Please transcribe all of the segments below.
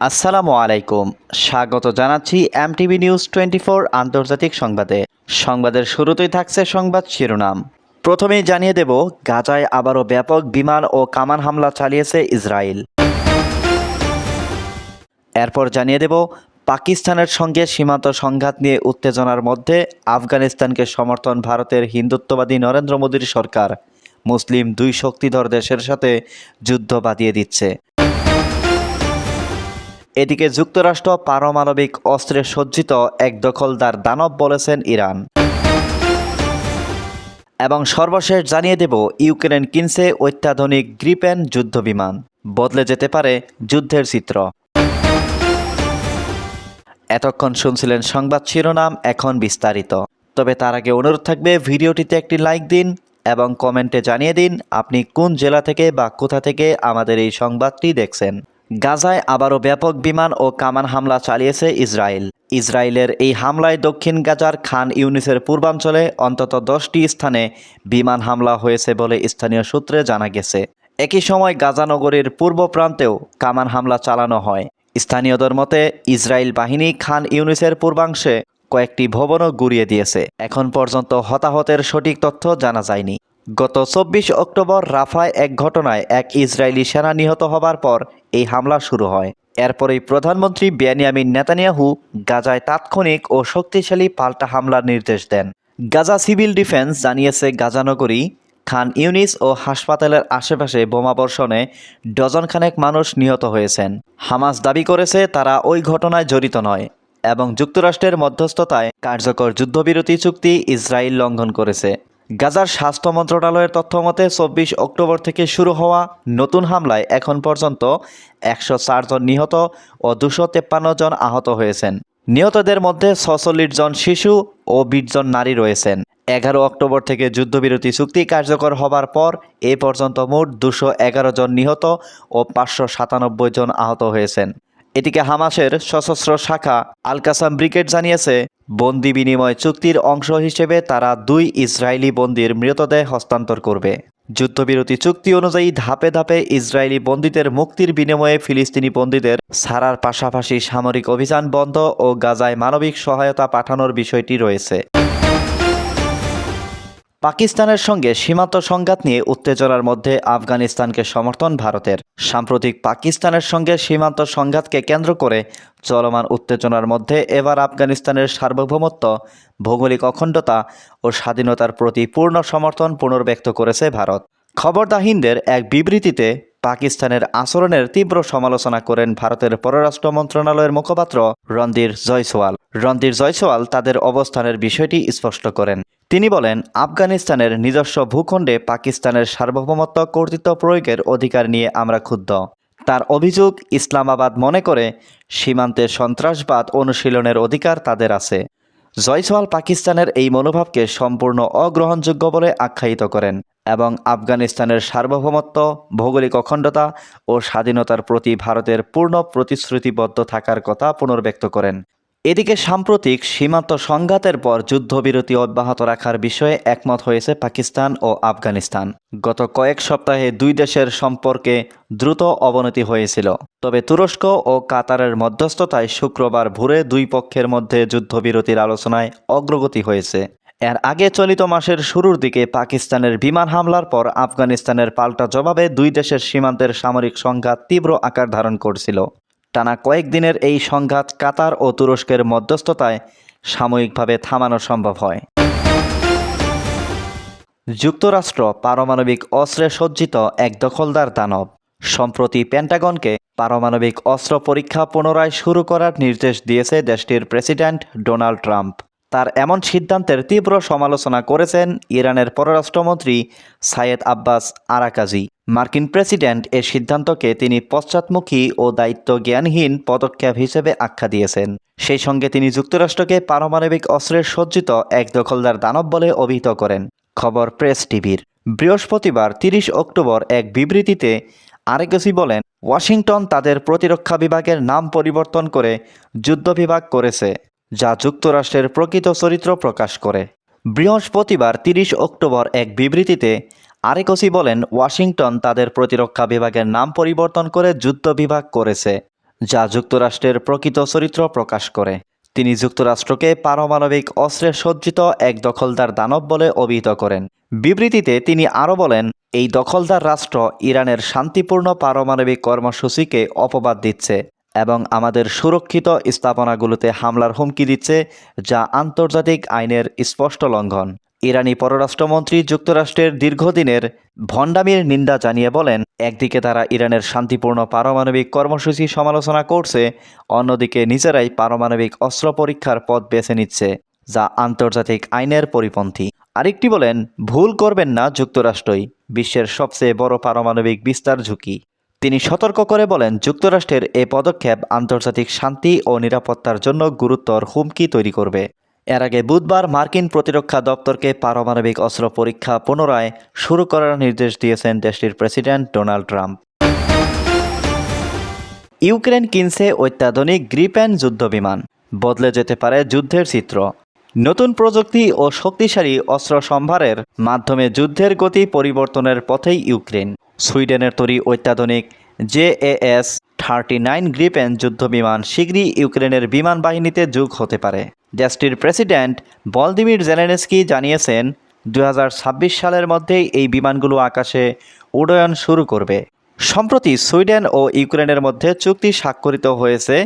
আসসালামু আলাইকুম। স্বাগত জানাচ্ছি এমটিভি নিউজ টোয়েন্টি আন্তর্জাতিক সংবাদে। সংবাদের শুরুতেই থাকছে সংবাদ শিরোনাম। প্রথমেই জানিয়ে দেব, গাজায় আবারও ব্যাপক বিমান ও কামান হামলা চালিয়েছে ইসরায়েল। এরপর জানিয়ে দেব, পাকিস্তানের সঙ্গে সীমান্ত সংঘাত নিয়ে উত্তেজনার মধ্যে আফগানিস্তানকে সমর্থন ভারতের হিন্দুত্ববাদী নরেন্দ্র মোদীর সরকার। মুসলিম দুই শক্তিধর দেশের সাথে যুদ্ধ বাঁধিয়ে দিচ্ছে। এদিকে যুক্তরাষ্ট্র পারমাণবিক অস্ত্রে সজ্জিত এক দখলদার দানব বলেছেন ইরান। এবং সর্বশেষ জানিয়ে দেব, ইউক্রেন কিনছে অত্যাধুনিক গ্রিপেন যুদ্ধবিমান। বদলে যেতে পারে যুদ্ধের চিত্র। এতক্ষণ শুনছিলেন সংবাদ শিরোনাম, এখন বিস্তারিত। তবে তার আগে অনুরোধ থাকবে, ভিডিওটিতে একটি লাইক দিন এবং কমেন্টে জানিয়ে দিন, আপনি কোন জেলা থেকে বা কোথা থেকে আমাদের এই সংবাদটি দেখছেন। গাজায় আবারও ব্যাপক বিমান ও কামান হামলা চালিয়েছে ইসরায়েল। ইসরায়েলের এই হামলায় দক্ষিণ গাজার খান ইউনিসের পূর্বাঞ্চলে অন্তত দশটি স্থানে বিমান হামলা হয়েছে বলে স্থানীয় সূত্রে জানা গেছে। একই সময় গাজা নগরীর পূর্ব প্রান্তেও কামান হামলা চালানো হয়। স্থানীয়দের মতে, ইসরায়েল বাহিনী খান ইউনিসের পূর্বাংশে কয়েকটি ভবনও গুড়িয়ে দিয়েছে। এখন পর্যন্ত হতাহতের সঠিক তথ্য জানা যায়নি। গত চব্বিশ অক্টোবর রাফায় এক ঘটনায় এক ইসরায়েলি সেনা নিহত হবার পর এই হামলা শুরু হয়। এরপরেই প্রধানমন্ত্রী বেনিয়ামিন নেতানিয়াহু গাজায় তাৎক্ষণিক ও শক্তিশালী পাল্টা হামলার নির্দেশ দেন। গাজা সিভিল ডিফেন্স জানিয়েছে গাজানগরী খান ইউনিস ও হাসপাতালের আশেপাশে বোমাবর্ষণে ডজনখানেক মানুষ নিহত হয়েছেন। হামাস দাবি করেছে, তারা ওই ঘটনায় জড়িত নয় এবং যুক্তরাষ্ট্রের মধ্যস্থতায় কার্যকর যুদ্ধবিরতি চুক্তি ইসরায়েল লঙ্ঘন করেছে। গাজার স্বাস্থ্য মন্ত্রণালয়ের তথ্য মতে, চব্বিশ অক্টোবর থেকে শুরু হওয়া নতুন হামলায় এখন পর্যন্ত একশো জন নিহত ও দুশো তেপ্পান্ন জন আহত হয়েছেন। নিহতদের মধ্যে ছচল্লিশ জন শিশু ও বিশ জন নারী রয়েছেন। এগারো অক্টোবর থেকে যুদ্ধবিরতি চুক্তি কার্যকর হবার পর এ পর্যন্ত মোট দুশো এগারো জন নিহত ও পাঁচশো সাতানব্বই জন আহত হয়েছেন। এদিকে হামাসের সশস্ত্র শাখা আলকাসাম ব্রিগেড জানিয়েছে, বন্দি বিনিময় চুক্তির অংশ হিসেবে তারা দুই ইসরায়েলি বন্দির মৃতদেহ হস্তান্তর করবে। যুদ্ধবিরতি চুক্তি অনুযায়ী ধাপে ধাপে ইসরায়েলি বন্দীদের মুক্তির বিনিময়ে ফিলিস্তিনি বন্দীদের ছাড়ার পাশাপাশি সামরিক অভিযান বন্ধ ও গাজায় মানবিক সহায়তা পাঠানোর বিষয়টি রয়েছে। পাকিস্তানের সঙ্গে সীমান্ত সংঘাত নিয়ে উত্তেজনার মধ্যে আফগানিস্তানকে সমর্থন ভারতের। সাম্প্রতিক পাকিস্তানের সঙ্গে সীমান্ত সংঘাতকে কেন্দ্র করে চলমান উত্তেজনার মধ্যে এবার আফগানিস্তানের সার্বভৌমত্ব, ভৌগোলিক অখণ্ডতা ও স্বাধীনতার প্রতি পূর্ণ সমর্থন পুনর্ব্যক্ত করেছে ভারত। খবরদাহিনদের এক বিবৃতিতে পাকিস্তানের আচরণের তীব্র সমালোচনা করেন ভারতের পররাষ্ট্র মন্ত্রণালয়ের মুখপাত্র রণধীর জয়সওয়াল। রণধীর জয়সওয়াল তাদের অবস্থানের বিষয়টি স্পষ্ট করেন। তিনি বলেন, আফগানিস্তানের নিজস্ব ভূখণ্ডে পাকিস্তানের সার্বভৌমত্ব কর্তৃত্ব প্রয়োগের অধিকার নিয়ে আমরা ক্ষুব্ধ। তার অভিযোগ ইসলামাবাদ মনে করে, সীমান্তে সন্ত্রাসবাদ অনুশীলনের অধিকার তাদের আছে। জয়সওয়াল পাকিস্তানের এই মনোভাবকে সম্পূর্ণ অগ্রহণযোগ্য বলে আখ্যায়িত করেন। এবং আফগানিস্তানের সার্বভৌমত্ব, ভৌগোলিক অখণ্ডতা ও স্বাধীনতার প্রতি ভারতের পূর্ণ প্রতিশ্রুতিবদ্ধ থাকার কথা পুনর্ব্যক্ত করেন। এদিকে সাম্প্রতিক সীমান্ত সংঘাতের পর যুদ্ধবিরতি অব্যাহত রাখার বিষয়ে একমত হয়েছে পাকিস্তান ও আফগানিস্তান। গত কয়েক সপ্তাহে দুই দেশের সম্পর্কে দ্রুত অবনতি হয়েছিল। তবে তুরস্ক ও কাতারের মধ্যস্থতায় শুক্রবার ভোরে দুই পক্ষের মধ্যে যুদ্ধবিরতির আলোচনায় অগ্রগতি হয়েছে। এর আগে চলিত মাসের শুরুর দিকে পাকিস্তানের বিমান হামলার পর আফগানিস্তানের পাল্টা জবাবে দুই দেশের সীমান্তের সামরিক সংঘাত তীব্র আকার ধারণ করছিল। টানা কয়েকদিনের এই সংঘাত কাতার ও তুরস্কের মধ্যস্থতায় সাময়িকভাবে থামানো সম্ভব হয়। যুক্তরাষ্ট্র পারমাণবিক অস্ত্রে সজ্জিত এক দখলদার দানব। সম্প্রতি পেন্টাগনকে পারমাণবিক অস্ত্র পরীক্ষা পুনরায় শুরু করার নির্দেশ দিয়েছে দেশটির প্রেসিডেন্ট ডোনাল্ড ট্রাম্প। তার এমন সিদ্ধান্তের তীব্র সমালোচনা করেছেন ইরানের পররাষ্ট্রমন্ত্রী সায়েদ আব্বাস আরাকাজি। মার্কিন প্রেসিডেন্ট এ সিদ্ধান্তকে তিনি পশ্চাৎমুখী ও দায়িত্ব জ্ঞানহীন পদক্ষেপ হিসেবে আখ্যা দিয়েছেন। সেই সঙ্গে তিনি যুক্তরাষ্ট্রকে পারমাণবিক অস্ত্রের সজ্জিত এক দখলদার দানব বলে অভিহিত করেন, খবর প্রেস টিভির। বৃহস্পতিবার তিরিশ অক্টোবর এক বিবৃতিতে আরেকসি বলেন, ওয়াশিংটন তাদের প্রতিরক্ষা বিভাগের নাম পরিবর্তন করে যুদ্ধ বিভাগ করেছে। যা যুক্তরাষ্ট্রের প্রকৃত চরিত্র প্রকাশ করে। বৃহস্পতিবার তিরিশ অক্টোবর এক বিবৃতিতে আরেকসি বলেন, ওয়াশিংটন তাদের প্রতিরক্ষা বিভাগের নাম পরিবর্তন করে যুদ্ধ বিভাগ করেছে, যা যুক্তরাষ্ট্রের প্রকৃত চরিত্র প্রকাশ করে। তিনি যুক্তরাষ্ট্রকে পারমাণবিক অস্ত্রে সজ্জিত এক দখলদার দানব বলে অভিহিত করেন। বিবৃতিতে তিনি আরও বলেন, এই দখলদার রাষ্ট্র ইরানের শান্তিপূর্ণ পারমাণবিক কর্মসূচিকে অপবাদ দিচ্ছে। এবং আমাদের সুরক্ষিত স্থাপনাগুলোতে হামলার হুমকি দিচ্ছে যা আন্তর্জাতিক আইনের স্পষ্ট লঙ্ঘন। ইরানি পররাষ্ট্রমন্ত্রী যুক্তরাষ্ট্রের দীর্ঘদিনের ভণ্ডামির নিন্দা জানিয়ে বলেন, একদিকে তারা ইরানের শান্তিপূর্ণ পারমাণবিক কর্মসূচি সমালোচনা করছে, অন্যদিকে নিজেরাই পারমাণবিক অস্ত্র পরীক্ষার পথ বেছে নিচ্ছে, যা আন্তর্জাতিক আইনের পরিপন্থী। আরেকটি বলেন, ভুল করবেন না যুক্তরাষ্ট্রই, বিশ্বের সবচেয়ে বড় পারমাণবিক বিস্তার ঝুঁকি। তিনি সতর্ক করে বলেন, যুক্তরাষ্ট্রের এ পদক্ষেপ আন্তর্জাতিক শান্তি ও নিরাপত্তার জন্য গুরুতর হুমকি তৈরি করবে। এর আগে বুধবার মার্কিন প্রতিরক্ষা দপ্তরকে পারমাণবিক অস্ত্র পরীক্ষা পুনরায় শুরু করার নির্দেশ দিয়েছেন দেশটির প্রেসিডেন্ট ডোনাল্ড ট্রাম্প। ইউক্রেন কিনছে অত্যাধুনিক গ্রিপেন যুদ্ধবিমান, বদলে যেতে পারে যুদ্ধের চিত্র। নতুন প্রযুক্তি ও শক্তিশালী অস্ত্র সম্ভারের মাধ্যমে যুদ্ধের গতি পরিবর্তনের পথেই ইউক্রেন। সুইডেনের তৈরি অত্যাধুনিক জেএএস থার্টি নাইন গ্রিপেন যুদ্ধবিমান শীঘ্রই ইউক্রেনের বিমান বাহিনীতে যোগ হতে পারে। দেশটির প্রেসিডেন্ট বলদিমির জেলেনস্কি জানিয়েছেন দু হাজার ছাব্বিশ সালের মধ্যেই এই বিমানগুলো আকাশে উড্ডয়ন শুরু করবে। সম্প্রতি সুইডেন ও ইউক্রেনের মধ্যে চুক্তি স্বাক্ষরিত হয়েছে,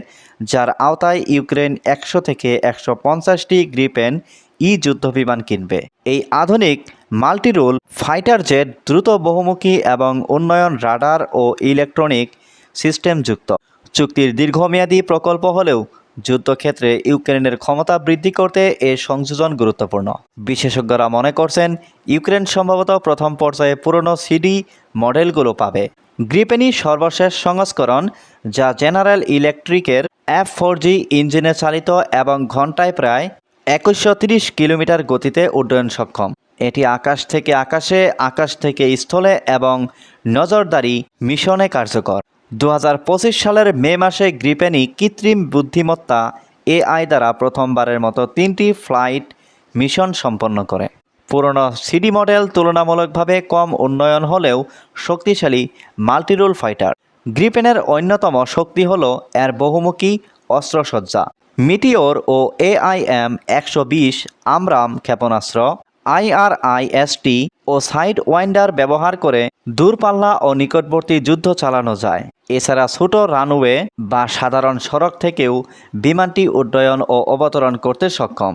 যার আওতায় ইউক্রেন একশো থেকে একশো পঞ্চাশটি গ্রিপেন ই যুদ্ধবিমান কিনবে। এই আধুনিক মাল্টিরোল, ফাইটার জেট, দ্রুত বহুমুখী এবং উন্নয়ন রাডার ও ইলেকট্রনিক সিস্টেম যুক্ত। চুক্তির দীর্ঘমেয়াদী প্রকল্প হলেও যুদ্ধক্ষেত্রে ইউক্রেনের ক্ষমতা বৃদ্ধি করতে এ সংযোজন গুরুত্বপূর্ণ। বিশেষজ্ঞরা মনে করছেন, ইউক্রেন সম্ভবত প্রথম পর্যায়ে পুরনো সিডি মডেলগুলো পাবে। গ্রিপেনি সর্বশেষ সংস্করণ, যা জেনারেল ইলেকট্রিকের এফ ফোর জি ইঞ্জিনে চালিত এবং ঘন্টায় প্রায় একুশশো কিলোমিটার গতিতে উড্ডয়ন সক্ষম। এটি আকাশ থেকে আকাশে, আকাশ থেকে স্থলে এবং নজরদারি মিশনে কার্যকর। দু হাজার পঁচিশ সালের মে মাসে গ্রিপেনি কৃত্রিম বুদ্ধিমত্তা এআই দ্বারা প্রথমবারের মতো তিনটি ফ্লাইট মিশন সম্পন্ন করে। পুরনো সিডি মডেল তুলনামূলকভাবে কম উন্নয়ন হলেও শক্তিশালী মাল্টিরোল ফাইটার। গ্রিপেনের অন্যতম শক্তি হল এর বহুমুখী অস্ত্রসজ্জা। মিটিওর ও এআইএম একশো বিশ আমরাম ক্ষেপণাস্ত্র আইআরআইএসটি ও সাইড ওয়াইন্ডার ব্যবহার করে দূরপাল্লা ও নিকটবর্তী যুদ্ধ চালানো যায়। এছাড়া ছোট রানওয়ে বা সাধারণ সড়ক থেকেও বিমানটি উড্ডয়ন ও অবতরণ করতে সক্ষম।